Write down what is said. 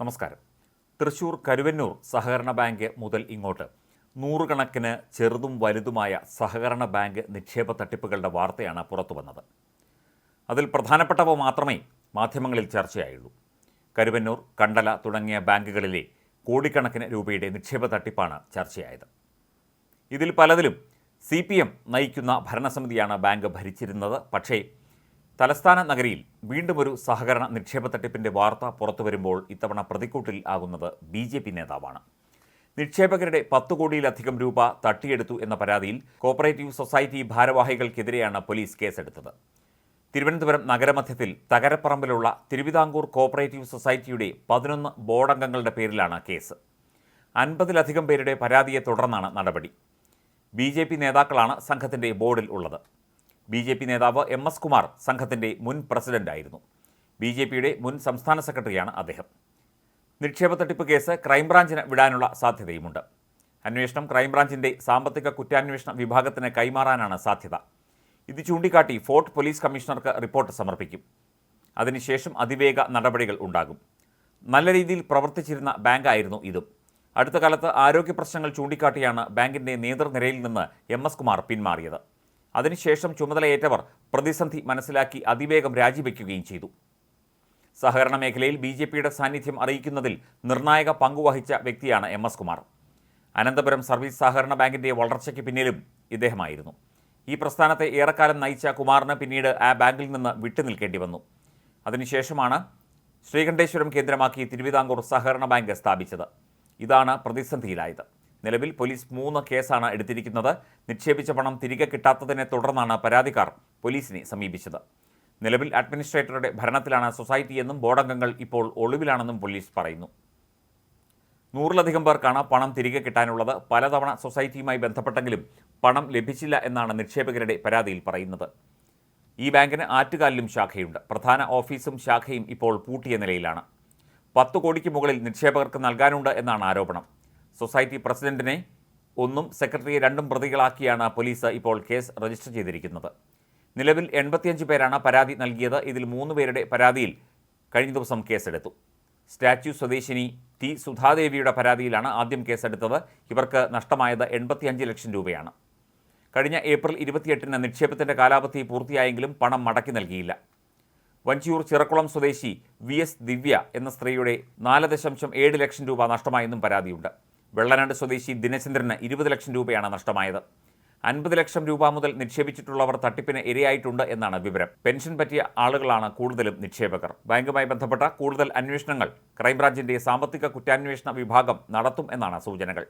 നമസ്കാരം. തൃശൂർ കരുവന്നൂർ സഹകരണ ബാങ്ക് മുതൽ ഇങ്ങോട്ട്. നൂറുകണക്കിന് ചെറുതും വലുതുമായ സഹകരണ ബാങ്ക് നിക്ഷേപ തട്ടിപ്പുകളുടെ വാർത്തയാണ് പുറത്തു വന്നത്. അതിൽ പ്രധാനപ്പെട്ടവ മാത്രമേ മാധ്യമങ്ങളിൽ ചർച്ചയായുള്ളൂ. കരുവന്നൂർ കണ്ടല തുടങ്ങിയ ബാങ്കുകളിലെ കോടിക്കണക്കിന് രൂപയുടെ നിക്ഷേപ തട്ടിപ്പാണ് ചർച്ചയായത്. ഇതിൽ പലതിലും സി നയിക്കുന്ന ഭരണസമിതിയാണ് ബാങ്ക് ഭരിച്ചിരുന്നത്. പക്ഷേ തലസ്ഥാന നഗരിയിൽ വീണ്ടും ഒരു സഹകരണ നിക്ഷേപ തട്ടിപ്പിന്റെ വാർത്ത പുറത്തു വരുമ്പോൾ ഇത്തവണ പ്രതിക്കൂട്ടിൽ ആകുന്നത് ബി ജെ പി നേതാവാണ്. നിക്ഷേപകരുടെ പത്തു കോടിയിലധികം രൂപ തട്ടിയെടുത്തു എന്ന പരാതിയിൽ കോപ്പറേറ്റീവ് സൊസൈറ്റി ഭാരവാഹികൾക്കെതിരെയാണ് പോലീസ് കേസെടുത്തത്. തിരുവനന്തപുരം നഗരമധ്യത്തിൽ തകരപ്പറമ്പിലുള്ള തിരുവിതാംകൂർ കോപ്പറേറ്റീവ് സൊസൈറ്റിയുടെ പതിനൊന്ന് ബോർഡംഗങ്ങളുടെ പേരിലാണ് കേസ്. അൻപതിലധികം പേരുടെ പരാതിയെ തുടർന്നാണ് നടപടി. ബി നേതാക്കളാണ് സംഘത്തിന്റെ ബോർഡിൽ ഉള്ളത്. ബി ജെ പി നേതാവ് എം എസ് കുമാർ സംഘത്തിന്റെ മുൻ പ്രസിഡന്റായിരുന്നു. ബി ജെ പിയുടെ മുൻ സംസ്ഥാന സെക്രട്ടറിയാണ് അദ്ദേഹം. നിക്ഷേപ തട്ടിപ്പ് കേസ് ക്രൈംബ്രാഞ്ചിന് വിടാനുള്ള സാധ്യതയുമുണ്ട്. അന്വേഷണം ക്രൈംബ്രാഞ്ചിന്റെ സാമ്പത്തിക കുറ്റാന്വേഷണ വിഭാഗത്തിന് കൈമാറാനാണ് സാധ്യത. ഇത് ചൂണ്ടിക്കാട്ടി ഫോർട്ട് പോലീസ് കമ്മീഷണർക്ക് റിപ്പോർട്ട് സമർപ്പിക്കും. അതിനുശേഷം അതിവേഗ നടപടികൾ ഉണ്ടാകും. നല്ല രീതിയിൽ പ്രവർത്തിച്ചിരുന്ന ബാങ്കായിരുന്നു ഇതും. അടുത്ത കാലത്ത് ആരോഗ്യ പ്രശ്നങ്ങൾ ചൂണ്ടിക്കാട്ടിയാണ് ബാങ്കിന്റെ നേതൃനിരയിൽ നിന്ന് എം എസ് കുമാർ പിന്മാറിയത്. അതിനുശേഷം ചുമതലയേറ്റവർ പ്രതിസന്ധി മനസ്സിലാക്കി അതിവേഗം രാജിവെക്കുകയും ചെയ്തു. സഹകരണ മേഖലയിൽ ബി ജെ പിയുടെ സാന്നിധ്യം അറിയിക്കുന്നതിൽ നിർണായക പങ്കുവഹിച്ച വ്യക്തിയാണ് M S Kumar. Ananthapuram service സഹകരണ ബാങ്കിന്റെ വളർച്ചയ്ക്ക് പിന്നിലും ഇദ്ദേഹമായിരുന്നു. ഈ പ്രസ്ഥാനത്തെ ഏറെക്കാലം നയിച്ച കുമാറിന് പിന്നീട് ആ ബാങ്കിൽ നിന്ന് വിട്ടുനിൽക്കേണ്ടി വന്നു. അതിനുശേഷമാണ് ശ്രീകണ്ഠേശ്വരം കേന്ദ്രമാക്കി തിരുവിതാംകൂർ സഹകരണ ബാങ്ക് സ്ഥാപിച്ചത്. ഇതാണ് പ്രതിസന്ധിയിലായത്. നിലവിൽ പോലീസ് മൂന്ന് കേസാണ് എടുത്തിരിക്കുന്നത്. നിക്ഷേപിച്ച പണം തിരികെ കിട്ടാത്തതിനെ തുടർന്നാണ് പരാതിക്കാർ പോലീസിനെ സമീപിച്ചത്. നിലവിൽ അഡ്മിനിസ്ട്രേറ്ററുടെ ഭരണത്തിലാണ് സൊസൈറ്റി എന്നും ബോർഡംഗങ്ങൾ ഇപ്പോൾ ഒളിവിലാണെന്നും പോലീസ് പറയുന്നു. നൂറിലധികം പേർക്കാണ് പണം തിരികെ കിട്ടാനുള്ളത്. പലതവണ സൊസൈറ്റിയുമായി ബന്ധപ്പെട്ടെങ്കിലും പണം ലഭിച്ചില്ല എന്നാണ് നിക്ഷേപകരുടെ പരാതിയിൽ പറയുന്നത്. ഈ ബാങ്കിന് ആറ്റുകാലിലും ശാഖയുണ്ട്. പ്രധാന ഓഫീസും ശാഖയും ഇപ്പോൾ പൂട്ടിയ നിലയിലാണ്. പത്ത് കോടിക്ക് മുകളിൽ നിക്ഷേപകർക്ക് നൽകാനുണ്ട് എന്നാണ് ആരോപണം. സൊസൈറ്റി പ്രസിഡന്റിനെ ഒന്നും സെക്രട്ടറിയെ രണ്ടും പ്രതികളാക്കിയാണ് പോലീസ് ഇപ്പോൾ കേസ് രജിസ്റ്റർ ചെയ്തിരിക്കുന്നത്. നിലവിൽ എൺപത്തിയഞ്ച് പേരാണ് പരാതി നൽകിയത്. ഇതിൽ മൂന്ന് പേരുടെ പരാതിയിൽ കഴിഞ്ഞ ദിവസം കേസെടുത്തു. സ്റ്റാച്യു സ്വദേശിനി ടി സുധാദേവിയുടെ പരാതിയിലാണ് ആദ്യം കേസെടുത്തത്. ഇവർക്ക് നഷ്ടമായത് എൺപത്തിയഞ്ച് ലക്ഷം രൂപയാണ്. കഴിഞ്ഞ ഏപ്രിൽ ഇരുപത്തിയെട്ടിന് നിക്ഷേപത്തിന്റെ കാലാവധി പൂർത്തിയായെങ്കിലും പണം മടക്കി നൽകിയില്ല. വഞ്ചിയൂർ ചിറക്കുളം സ്വദേശി വി എസ് ദിവ്യ എന്ന സ്ത്രീയുടെ നാല് ദശാംശം ഏഴ് ലക്ഷം രൂപ നഷ്ടമായെന്നും പരാതിയുണ്ട്. വെള്ളനാട് സ്വദേശി ദിനചന്ദ്രന് ഇരുപത് ലക്ഷം രൂപയാണ് നഷ്ടമായത്. അൻപത് ലക്ഷം രൂപ മുതൽ നിക്ഷേപിച്ചിട്ടുള്ളവർ തട്ടിപ്പിന് ഇരയായിട്ടുണ്ട് എന്നാണ് വിവരം. പെൻഷൻ പറ്റിയ ആളുകളാണ് കൂടുതലും നിക്ഷേപകർ. ബാങ്കുമായി ബന്ധപ്പെട്ട കൂടുതൽ അന്വേഷണങ്ങൾ ക്രൈംബ്രാഞ്ചിന്റെ സാമ്പത്തിക കുറ്റാന്വേഷണ വിഭാഗം നടത്തും എന്നാണ് സൂചനകൾ.